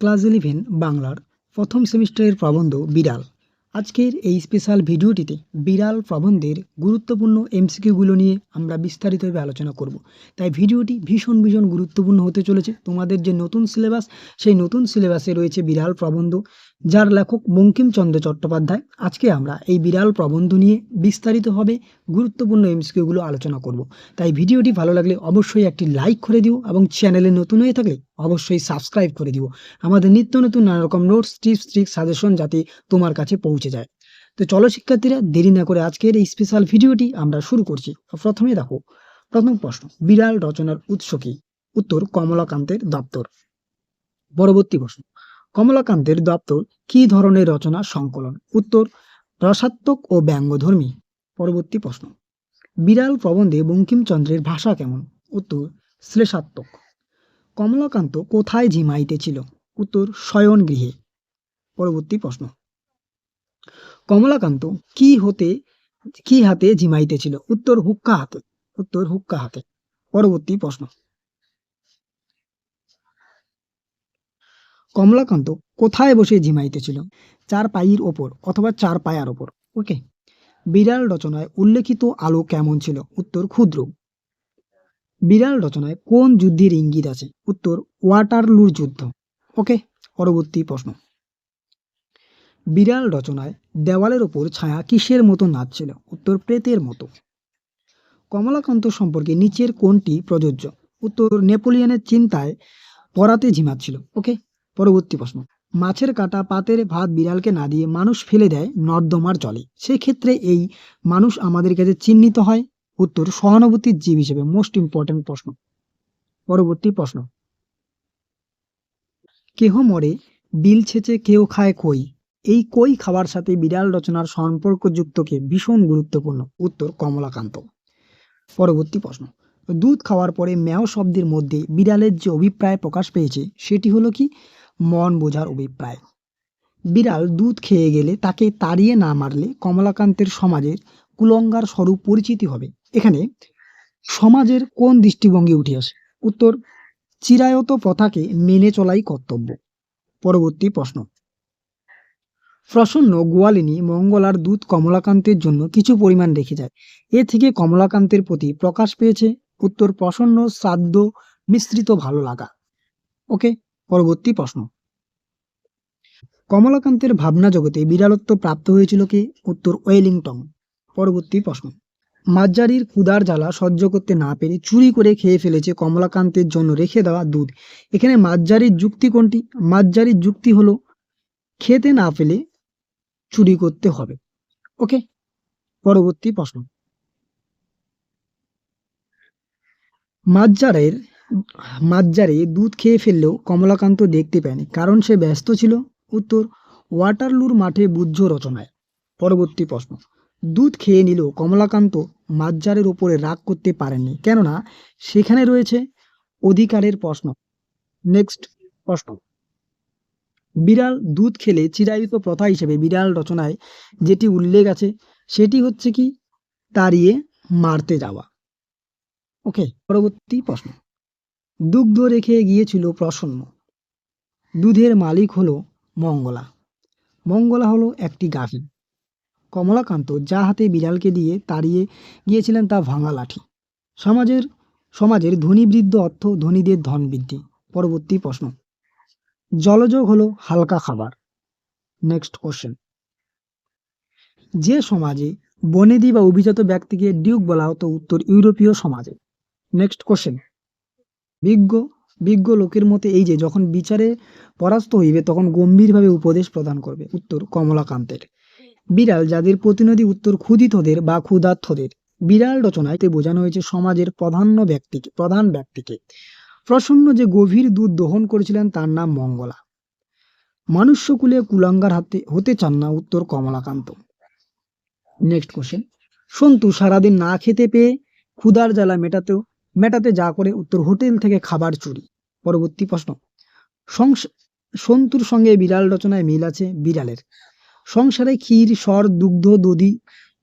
Class eleven বাংলার প্রথম সেমিস্টারের প্রবন্ধ বিড়াল। আজকের এই স্পেশাল ভিডিওটিতে বিড়াল প্রবন্ধের গুরুত্বপূর্ণ এমসিকিউগুলো নিয়ে আমরা বিস্তারিতভাবে আলোচনা করব। তাই ভিডিওটি ভীষণ ভীষণ গুরুত্বপূর্ণ হতে চলেছে। তোমাদের যে নতুন সিলেবাস, সেই নতুন সিলেবাসে রয়েছে বিড়াল প্রবন্ধ। যার লেখক বঙ্কিমচন্দ্র চট্টোপাধ্যায়। আজকে আমরা এই বিড়াল প্রবন্ধ নিয়ে বিস্তারিতভাবে গুরুত্বপূর্ণ এমসিকিউগুলো আলোচনা করব। তাই ভিডিওটি ভালো লাগলে অবশ্যই একটি লাইক করে দিও এবং চ্যানেলে নতুন হয়ে থাকলে অবশ্যই সাবস্ক্রাইব করে দিও। আমাদের নিত্য নতুন নানা রকম নোটস টিপস ট্রিক্স সাজেশন যাতে তোমার কাছে পৌঁছে যায়। তো চলো শিক্ষার্থীরা, দেরি না করে আজকের এই স্পেশাল ভিডিওটি আমরা শুরু করছি। প্রথমে দেখো, প্রথম প্রশ্ন, বিড়াল রচনার উৎস কি? উত্তর, কমলাকান্তের দপ্তর। পরবর্তী প্রশ্ন কমলাকান্তের দপ্তর কি ধরনের রচনা সংকলন? উত্তর, রসাত্মক ও ব্যঙ্গধর্মী। পরবর্তী প্রশ্ন, বিড়াল প্রবন্ধে বঙ্কিমচন্দ্রের ভাষা কেমন? উত্তর, শ্লেষাত্মক। কমলাকান্ত কোথায় ঝিমাইতেছিল? উত্তর শয়ন গৃহে পরবর্তী প্রশ্ন, কমলাকান্ত কি হতে, কি হাতে ঝিমাইতেছিল? উত্তর, হুক্কা হাতে। উত্তর, হুক্কা হাতে। পরবর্তী প্রশ্ন কমলাকান্ত কোথায় বসে ঝিমাইতেছিল? চার পায়ের ওপর অথবা চার পায়ার ওপর। ওকে। বিড়াল রচনায় উল্লেখিত আলো কেমন ছিল? উত্তর ক্ষুদ্র। বিড়াল রচনায় কোন যুদ্ধের ইঙ্গিত আছে? উত্তর ওয়াটারলুর যুদ্ধ। ওকে। পরবর্তী প্রশ্ন। বিড়াল রচনায় দেওয়ালের ওপর ছায়া কিসের মতো নাচছিল? উত্তর প্রেতের মতো। কমলাকান্ত সম্পর্কে নিচের কোনটি প্রযোজ্য? উত্তর নেপোলিয়নের চিন্তায় পরাতে ঝিমাচ্ছিল। ওকে। পরবর্তী প্রশ্ন। মাছের কাটা পাতের ভাত বিড়ালকে না দিয়ে মানুষ ফেলে দেয় নর্দমার জলে। সেক্ষেত্রে এই মানুষ আমাদের কাছে চিহ্নিত হয়? উত্তর, সহানুভূতির জীব হিসেবে মোস্ট ইম্পর্টেন্ট প্রশ্ন। পরবর্তী প্রশ্ন। কেহ মরে, বিল ছেচে কেউ খায় কই? এই কই খাওয়ার সাথে বিড়াল রচনার সম্পর্কযুক্তকে ভীষণ গুরুত্বপূর্ণ। উত্তর, কমলাকান্ত। পরবর্তী প্রশ্ন। দুধ খাওয়ার পরে ম্যাও শব্দের মধ্যে বিড়ালের যে অভিপ্রায় প্রকাশ পেয়েছে, সেটি হলো কি? মন বোঝার অভিপ্রায়। বিড়াল দুধ খেয়ে গেলে তাকে তাড়িয়ে না মারলে কমলাকান্তের সমাজের কুলঙ্গার স্বরূপ পরিচিতি হবে। এখানে সমাজের কোন দৃষ্টিভঙ্গি উঠে আসে? উত্তর, চিরায়ত প্রথাকে মেনে চলাই কর্তব্য। পরবর্তী প্রশ্ন। প্রসন্ন গোয়ালিনী মঙ্গলার দুধ কমলাকান্তের জন্য কিছু পরিমাণ রেখে যায়। এ থেকে কমলাকান্তের প্রতি প্রকাশ পেয়েছে। উত্তর, প্রসন্ন, শ্রাদ্ধ, মিশ্রিত ভালো লাগা। ওকে? পরবর্তী প্রশ্ন। কমলাকান্তের ভাবনা জগতে বিড়ালত্ব প্রাপ্ত হয়েছিল কি? উত্তর, ওয়েলিংটন। পরবর্তী প্রশ্ন। মাজ্জারির ক্ষুদার জ্বালা সহ্য করতে না পেরে চুরি করে খেয়ে ফেলেছে কমলাকান্তের জন্য রেখে দেওয়া দুধ। এখানে মাজ্জারির যুক্তি কোনটি? মাজ্জারির যুক্তি হলো, খেতে না পেলে চুরি করতে হবে। ওকে? পরবর্তী প্রশ্ন। মাজ্জারের মাজ্জারে দুধ খেয়ে ফেললেও কমলাকান্ত দেখতে পায়নি, কারণ সে ব্যস্ত ছিল। উত্তর, ওয়াটারলুর মাঠে বুদ্ধ রচনায়। পরবর্তী প্রশ্ন, দুধ খেয়ে নিলেও কমলাকান্ত মাজ্জারের ওপরে রাগ করতে পারেননি, কেননা সেখানে রয়েছে অধিকারের প্রশ্ন। নেক্সট প্রশ্ন, বিড়াল দুধ খেলে চিরায়িত প্রথা হিসেবে বিড়াল রচনায় যেটি উল্লেখ আছে, সেটি হচ্ছে কি, তাড়িয়ে মারতে যাওয়া। ওকে, পরবর্তী প্রশ্ন। দুগ্ধ রেখে গিয়েছিল প্রসন্ন। দুধের মালিক হলো মঙ্গলা। মঙ্গলা হলো একটি গাভী। কমলাকান্ত যা হাতে বিড়ালকে দিয়ে তাড়িয়ে গিয়েছিলেন তা ভাঙা লাঠি। সমাজের সমাজের ধনী বৃদ্ধ অর্থ ধনীদের ধন বৃদ্ধি। পরবর্তী প্রশ্ন। জলযোগ হলো হালকা খাবার। Next question. যে সমাজে বনেদি বা অভিজাত ব্যক্তিকে ডিউক বলা হতো উত্তর ইউরোপীয় সমাজে। Next question. বিজ্ঞ বিজ্ঞ লোকের মতে এই যে যখন বিচারে পরাস্ত হইবে, তখন গম্ভীরভাবে উপদেশ প্রদান করবে। উত্তর, কমলাকান্তের। বিড়াল যাদের প্রতিনিধি উত্তর ক্ষুদিতদের বা ক্ষুধার্থদের বিড়াল রচনায় বোঝানো হয়েছে সমাজের প্রধান্য ব্যক্তিকে, প্রধান ব্যক্তিকে। প্রসন্ন যে গভীর দুধ দহন করেছিলেন, তার নাম মঙ্গলা। মানুষ্যকুলে কুলাঙ্গার হাতে, হতে চান না উত্তর কমলাকান্ত। নেক্সট কোশ্চেন সন্তু সারাদিন না খেতে পেয়ে ক্ষুধার জ্বালা মেটাতেও মেটাতে যা করে উত্তর হোটেল থেকে খাবার চুরি। পরবর্তী প্রশ্ন। সন্তুর সঙ্গে বিড়াল রচনায় মিল আছে বিড়ালের। সংসারে ক্ষীর, সর, দুগ্ধ, দধি,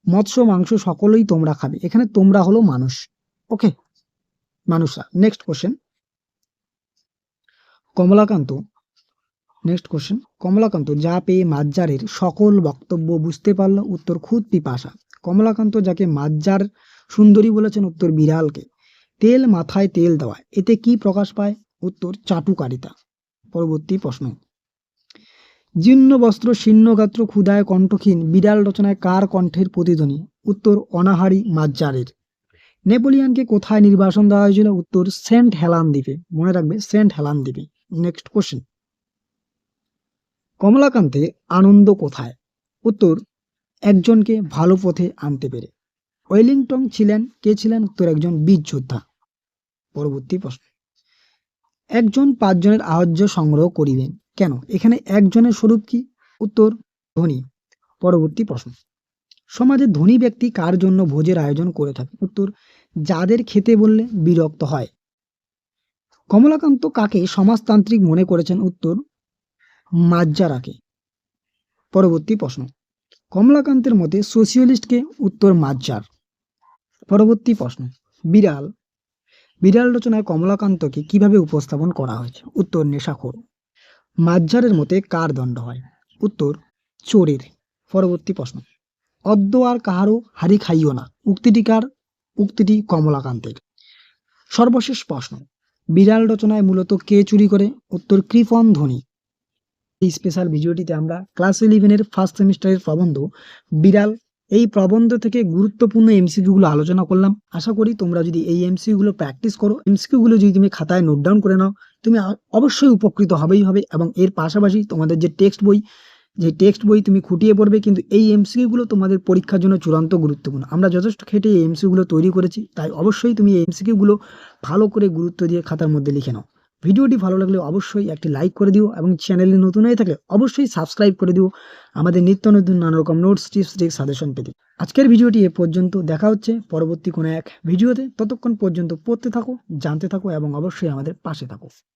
মৎস্য, মাংস সকলেই তোমরা খাবে। এখানে তোমরা হলো মানুষ। ওকে? মানুষরা। Next question Kamalakanta. Next question Kamalakanta, যা পেয়ে মাজ্জারের সকল বক্তব্য বুঝতে পারল উত্তর খুদ পিপাসা। কমলাকান্ত যাকে মাজ্জার সুন্দরী বলেছেন উত্তর বিড়ালকে। তেল মাথায় তেল দেওয়া। এতে কি প্রকাশ পায়? উত্তর, চাটুকারিতা। পরবর্তী প্রশ্ন। জীর্ণ বস্ত্র শীর্ণগাত্র ক্ষুদায় কণ্ঠহীন, বিড়াল রচনায় কার কণ্ঠের প্রতিধ্বনি? উত্তর, অনাহারি মাজ্জারের। নেপোলিয়ানকে কোথায় নির্বাসন দেওয়া হয়েছিল? উত্তর, সেন্ট হেলান দ্বীপে। মনে রাখবে, সেন্ট হেলান দ্বীপে। Next question. কমলাকান্তে আনন্দ কোথায়? উত্তর, একজনকে ভালো পথে আনতে পেরে। ওয়েলিংটন ছিলেন, কে ছিলেন? উত্তর একজন বীর যোদ্ধা। পরবর্তী প্রশ্ন। একজন পাঁচজনের আহার্য সংগ্রহ করিবেন। কেন? এখানে একজনের স্বরূপ কি? উত্তর, ধনী। পরবর্তী প্রশ্ন। সমাজে ধনী ব্যক্তি কার জন্য ভোজের আয়োজন করে থাকে? উত্তর, যাদের খেতে বললে বিরক্ত হয়। কমলাকান্ত কাকে সমাজতান্ত্রিক মনে করেছেন? উত্তর, মাজ্জারাকে। পরবর্তী প্রশ্ন। কমলাকান্তের মতে সোশিয়ালিস্টকে উত্তর মাজ্জার। পরবর্তী প্রশ্ন। বিড়াল। বিড়াল রচনায় কমলাকান্তকে কীভাবে উপস্থাপন করা হয়েছে? উত্তর নেশাখোর মাঝারের মতে কার দণ্ড হয়? উত্তর, চোরের। পরবর্তী প্রশ্ন। অদ্য আর কাহারও হারি খাইও না। উক্তিটি কার? উক্তিটি কমলাকান্তের। সর্বশেষ প্রশ্ন। বিড়াল রচনায় মূলত কে চুরি করে? উত্তর, কৃপন ধ্বনি এই স্পেশাল ভিডিওটিতে আমরা ক্লাস ইলেভেনের ফার্স্ট সেমিস্টারের প্রবন্ধ বিড়াল এই প্রবন্ধ থেকে গুরুত্বপূর্ণ এমসিকিউগুলো আলোচনা করলাম। আশা করি তোমরা যদি এই এমসিকিউগুলো প্র্যাকটিস করো এমসিকিউগুলো যদি তুমি খাতায় নোট ডাউন করে নাও, তুমি অবশ্যই উপকৃত হবেই হবে এবং এর পাশাপাশি তোমাদের যে টেক্সট বই, যে টেক্সট বই তুমি খুঁটিয়ে পড়বে কিন্তু এই এমসিকিউগুলো তোমাদের পরীক্ষার জন্য চূড়ান্ত গুরুত্বপূর্ণ। আমরা যথেষ্ট খেটে এই এমসিকিউগুলো তৈরি করেছি, তাই অবশ্যই তুমি এই এমসিকিউগুলো ভালো করে গুরুত্ব দিয়ে খাতার মধ্যে লিখে নাও। ভিডিওটি ভালো লাগলে অবশ্যই একটি লাইক করে দিও এবং চ্যানেলে নতুন হয়ে থাকলে অবশ্যই সাবস্ক্রাইব করে দিও। আমাদের নিত্য নতুন নানা রকম নোটস টিপস ট্রিক সাজেশন পেতে। আজকের ভিডিওটি এ পর্যন্ত দেখা হচ্ছে। পরবর্তী কোনো এক ভিডিওতে ততক্ষণ পর্যন্ত পড়তে থাকো, জানতে থাকো এবং অবশ্যই আমাদের পাশে থাকো।